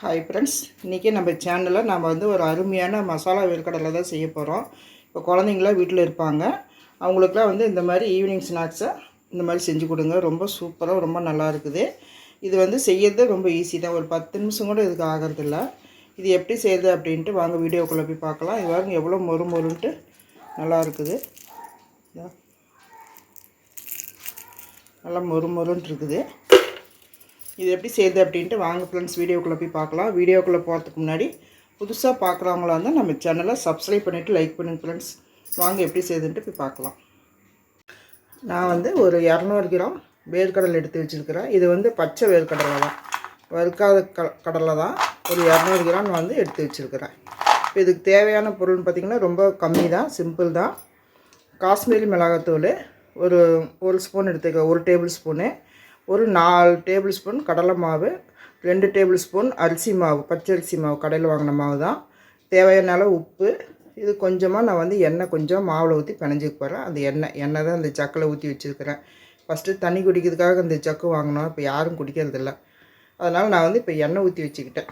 Hi friends இன்றைக்கி நம்ம சேனலில் நம்ம வந்து ஒரு அருமையான மசாலா வேர்க்கடலை தான் செய்ய போகிறோம் இப்போ குழந்தைங்களாம் வீட்டில் இருப்பாங்க. அவங்களுக்குலாம் வந்து இந்த மாதிரி ஈவினிங் ஸ்நாக்ஸை இந்த மாதிரி செஞ்சு கொடுங்க. ரொம்ப சூப்பராக ரொம்ப நல்லா இருக்குது. இது வந்து செய்யறது ரொம்ப ஈஸி தான். ஒரு பத்து நிமிஷம் கூட இதுக்கு ஆகிறதில்ல இது எப்படி செய்யுது அப்படின்ட்டு வாங்க வீடியோக்குள்ளே போய் பார்க்கலாம். இது வாங்க எவ்வளோ மொறு மொறுன்ட்டு நல்லா இருக்குது. நல்லா மொறு மொறுன்ட்டு இருக்குது. இது எப்படி செய்யுது அப்படின்ட்டு வாங்க ஃப்ரெண்ட்ஸ் வீடியோக்குள்ளே போய் பார்க்கலாம். வீடியோக்குள்ளே போகிறதுக்கு முன்னாடி புதுசாக பார்க்குறவங்களா இருந்தால் நம்ம சேனலை சப்ஸ்கிரைப் பண்ணிவிட்டு லைக் பண்ணுங்க ஃப்ரெண்ட்ஸ் வாங்க எப்படி செய்யுதுன்ட்டு போய் பார்க்கலாம். நான் வந்து ஒரு இரநூறு கிராம் வேர்க்கடலை எடுத்து வச்சுருக்கிறேன். இது வந்து பச்சை வேர்க்கடலை தான். வறுக்காத க கடலை தான். ஒரு இரநூறு கிராம் வந்து எடுத்து வச்சுருக்கிறேன். இப்போ இதுக்கு தேவையான பொருள்னு பார்த்திங்கன்னா ரொம்ப கம்மி தான் சிம்பிள் தான். காஷ்மீரி மிளகாத்தூள் ஒரு ஒரு ஸ்பூன் எடுத்துக்க ஒரு டேபிள் ஸ்பூனு ஒரு நாலு டேபிள் ஸ்பூன் கடலை மாவு ரெண்டு டேபிள் ஸ்பூன் அரிசி மாவு பச்சை அரிசி மாவு கடையில் வாங்கின மாவு தான். தேவையான அளவு உப்பு இது கொஞ்சமாக நான் வந்து எண்ணெய் கொஞ்சம் மாவில் ஊற்றி பிணைஞ்சிக்க போகிறேன் அந்த எண்ணெய் எண்ணெய் தான் அந்த சக்கில் ஊற்றி வச்சுருக்கிறேன். ஃபஸ்ட்டு தண்ணி குடிக்கிறதுக்காக இந்த சக்கு வாங்கினோம் இப்போ யாரும் குடிக்கிறதில்ல. அதனால் நான் வந்து இப்போ எண்ணெய் ஊற்றி வச்சுக்கிட்டேன்.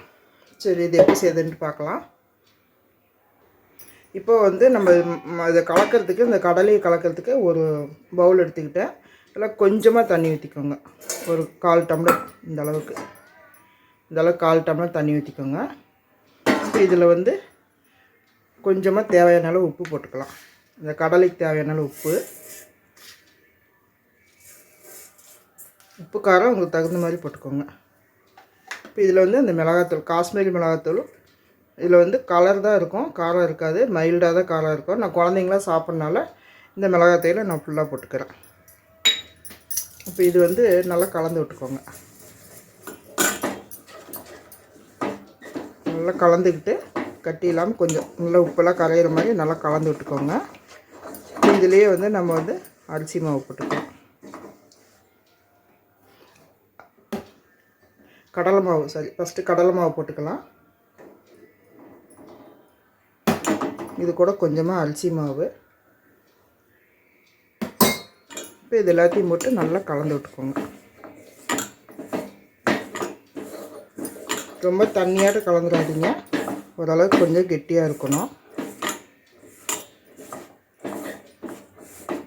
சரி இது எப்படி செய்யுதுன்ட்டு பார்க்கலாம். இப்போ வந்து நம்ம இதை கலக்கிறதுக்கு இந்த கடலையை கலக்கிறதுக்கு ஒரு பவுல் எடுத்துக்கிட்டேன். இதெல்லாம் கொஞ்சமாக தண்ணி ஊற்றிக்கோங்க ஒரு கால் டம்ளர் இந்த அளவுக்கு. இந்த அளவுக்கு கால் டம்ளர் தண்ணி ஊற்றிக்கோங்க இப்போ இதில் வந்து கொஞ்சமாக தேவையான அளவு உப்பு போட்டுக்கலாம். இந்த கடலைக்கு தேவையான அளவு உப்பு. உப்பு காரம் உங்களுக்கு தகுந்த மாதிரி போட்டுக்கோங்க. இப்போ இதில் வந்து அந்த மிளகாத்தூள் காஷ்மீரி மிளகாத்தூளும் இதில் வந்து கலர் தான் இருக்கும் காரம் இருக்காது. மைல்டாக தான் காரம் இருக்கும். நான் குழந்தைங்களாம் சாப்பிட்றனால இந்த மிளகாத்தூளை நான் ஃபுல்லாக போட்டுக்கிறேன். இப்போ இது வந்து நல்லா கலந்து விட்டுக்கோங்க. நல்லா கலந்துக்கிட்டு கட்டி இல்லாமல் கொஞ்சம் நல்லா உப்பெல்லாம் கரையிற மாதிரி நல்லா கலந்து விட்டுக்கோங்க. இதுலேயே வந்து நம்ம வந்து அரிசி மாவு போட்டுக்கலாம். கடலை மாவு சரி ஃபஸ்ட்டு கடலை மாவு போட்டுக்கலாம். இது கூட கொஞ்சமாக அரிசி மாவு. இப்போ இது எல்லாத்தையும் போட்டு நல்லா கலந்து விட்டுக்கோங்க. ரொம்ப தண்ணியாட்டு கலந்துடாதீங்க. ஓரளவுக்கு கொஞ்சம் கெட்டியாக இருக்கணும்.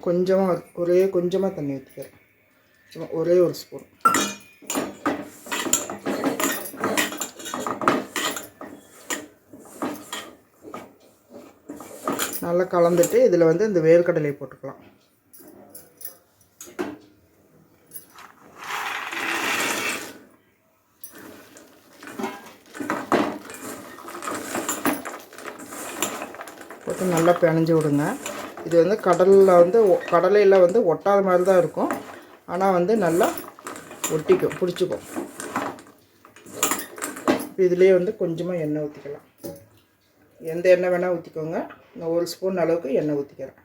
கொஞ்சமாக ஒரே கொஞ்சமாக தண்ணி ஊற்றிக்கிறேன் சும்மா ஒரே ஒரு ஸ்பூன். நல்லா கலந்துட்டு இதில் வந்து இந்த வேர்க்கடலையை போட்டுக்கலாம். போட்டு நல்லா பிணைஞ்சு விடுங்க. இது வந்து கடலில் வந்து ஒ- கடலையில் வந்து ஒட்டாத மாதிரி தான் இருக்கும். ஆனால் வந்து நல்லா ஒட்டிக்கும் பிடிச்சிக்கும். இதுலேயே வந்து கொஞ்சமாக எண்ணெய் ஊற்றிக்கலாம் எந்த எண்ணெய் வேணால் ஊற்றிக்கோங்க நான் ஒரு ஸ்பூன் அளவுக்கு எண்ணெய் ஊற்றிக்கிறேன்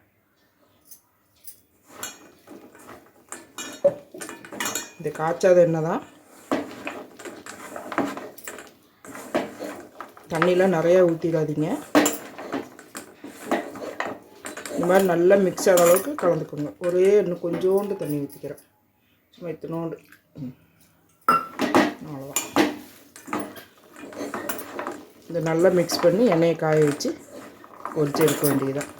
இது காய்ச்சாத எண்ணெய் தான். தண்ணிலாம் நிறையா ஊற்றிடாதீங்க இந்த மாதிரி நல்லா மிக்ஸ் ஆகிற அளவுக்கு கலந்துக்கோங்க. ஒரே இன்னும் கொஞ்சோண்டு தண்ணி ஊற்றிக்கிறேன் சும்மா இத்தனோண்டு. அவ்வளோதான் இதை நல்லா மிக்ஸ் பண்ணி எண்ணெயை காய வச்சு பொறிச்சு எடுக்க வேண்டியதுதான்.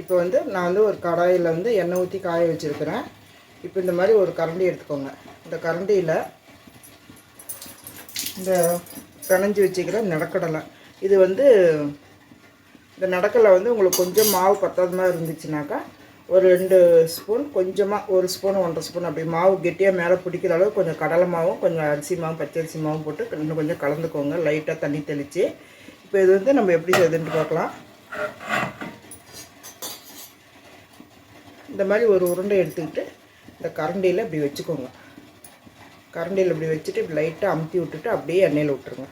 இப்போ வந்து நான் வந்து ஒரு கடாயில் வந்து எண்ணெய் ஊற்றி காய வச்சுருக்கிறேன். இப்போ இந்த மாதிரி ஒரு கரண்டி எடுத்துக்கோங்க. இந்த கரண்டியில் இந்த பிணைஞ்சி வச்சுக்கிற நடக்கடலை இது வந்து இந்த நடக்கடலை வந்து உங்களுக்கு கொஞ்சம் மாவு பத்தாத மாதிரி இருந்துச்சுனாக்கா ஒரு ரெண்டு ஸ்பூன் கொஞ்சமாக ஒரு ஸ்பூன் ஒன்றரை ஸ்பூன் அப்படி மாவு கெட்டியாக மேலே பிடிக்கிற அளவுக்கு கொஞ்சம் கடலை மாவும் கொஞ்சம் அரிசி மாவும் பச்சரிசி மாவும் போட்டு இன்னும் கொஞ்சம் கலந்துக்கோங்க. லைட்டாக தண்ணி தெளித்து இப்போ இது வந்து நம்ம எப்படி செய்யுதுன்ட்டு பார்க்கலாம். இந்த மாதிரி ஒரு உருண்டை எடுத்துக்கிட்டு இந்த கரண்டியில் இப்படி வச்சுக்கோங்க. கரண்டியில் இப்படி வச்சுட்டு இப்படி லைட்டாக அமுத்தி விட்டுட்டு அப்படியே எண்ணெயில் விட்டுருங்க.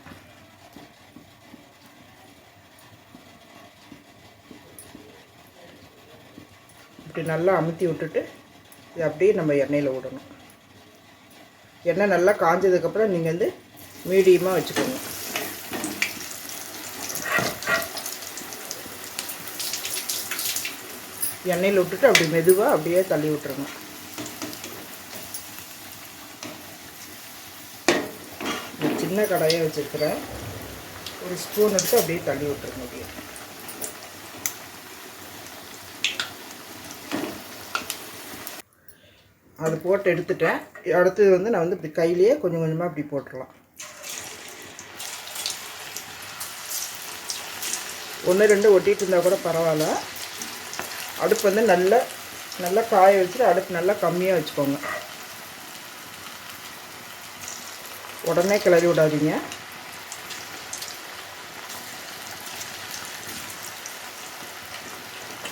இப்படி நல்லா அமுத்தி விட்டுட்டு இது அப்படியே நம்ம எண்ணெயில் விடணும் எண்ணெய் நல்லா காஞ்சதுக்கப்புறம் நீங்கள் வந்து மீடியமாக வச்சுக்கோங்க. எண்ணெயில் விட்டுட்டு அப்படி மெதுவாக அப்படியே தள்ளி விட்டுருங்க சின்ன கடாயாக வச்சுருக்கிறேன். ஒரு ஸ்பூன் எடுத்து அப்படியே தள்ளி விட்டுருங்க அப்படியே அது போட்டு எடுத்துட்டேன். அடுத்தது வந்து நான் வந்து இப்படி கையிலேயே கொஞ்சம் கொஞ்சமாக இப்படி போட்டுடலாம் ஒன்று ரெண்டு ஒட்டிகிட்டு இருந்தால் கூட பரவாயில்ல. அடுப்பு வந்து நல்லா நல்லா காய வச்சுட்டு அடுப்பு நல்லா கம்மியாக வச்சுக்கோங்க. உடனே கிளறி விடாதீங்க.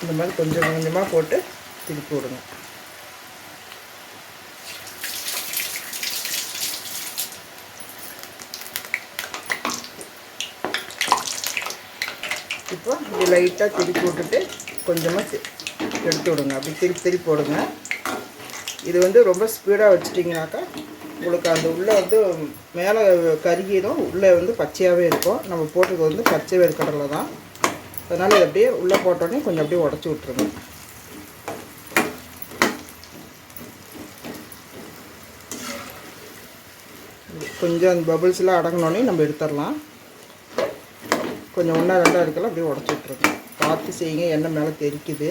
இந்த மாதிரி கொஞ்சம் கொஞ்சமாக போட்டு திருப்பி விடுங்க. இப்போ இப்படி லைட்டாக திருப்பி விட்டுட்டு கொஞ்சமாக எடுத்து விடுங்க. அப்படி திருப்பி திருப்பி போடுங்க. இது வந்து ரொம்ப ஸ்பீடாக வச்சிட்டிங்கனாக்கா உங்களுக்கு அந்த உள்ளே வந்து மேலே கருகிடும் உள்ளே வந்து பச்சையாகவே இருக்கும். நம்ம போட்டது வந்து பச்சை வேர்க்கடலை தான். அதனால் இது அப்படியே உள்ளே போட்டோடனே கொஞ்சம் அப்படியே உடச்சி விட்ருங்க கொஞ்சம் அந்த பபுள்ஸ்லாம் அடங்கினோடனே நம்ம எடுத்துடலாம். கொஞ்சம் ஒன்றா ரெண்டாக இருக்கலாம் அப்படியே உடச்சி விட்ருக்கோம் பார்த்து செய்யுங்க எண்ணெய் மேலே தெரிக்குது.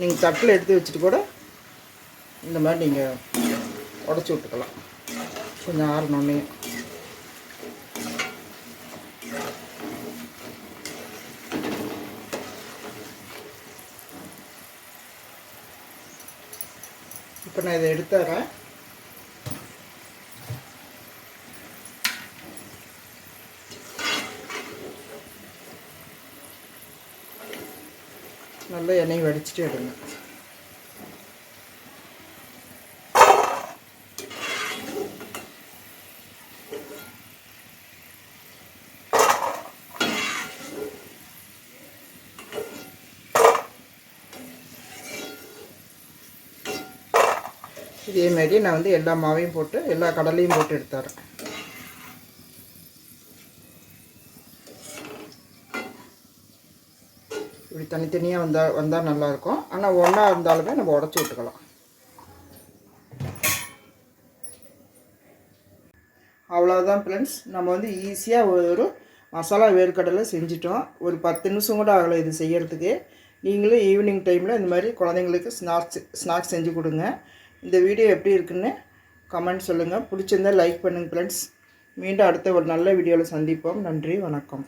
நீங்கள் தட்டில் எடுத்து வச்சுட்டு கூட இந்த மாதிரி நீங்கள் உடச்சி விட்டுக்கலாம். கொஞ்சம் ஆறணுன்னே இப்போ நான் இதை எடுத்துறேன். நல்லா எண்ணெய் வடிச்சுட்டு எடுங்க. இதே மாதிரி நான் வந்து எல்லா மாவையும் போட்டு எல்லா கடலையும் போட்டு எடுத்துறேன். தனித்தனியாக வந்தால் வந்தால் நல்லாயிருக்கும் ஆனால் ஒன்றா இருந்தாலுமே நம்ம உடச்சி விட்டுக்கலாம். அவ்வளோதான் ஃப்ரெண்ட்ஸ் நம்ம வந்து ஈஸியாக ஒரு மசாலா வேர்க்கடலை செஞ்சிட்டோம். ஒரு பத்து நிமிஷம் கூட ஆகலை இது செய்கிறதுக்கு நீங்களும் ஈவினிங் டைமில் இந்த மாதிரி குழந்தைங்களுக்கு ஸ்நாக்ஸ் ஸ்நாக்ஸ் செஞ்சு கொடுங்க. இந்த வீடியோ எப்படி இருக்குன்னு கமெண்ட் சொல்லுங்கள் பிடிச்சிருந்தா லைக் பண்ணுங்கள் ஃப்ரெண்ட்ஸ் மீண்டும் அடுத்த ஒரு நல்ல வீடியோவில் சந்திப்போம். நன்றி வணக்கம்.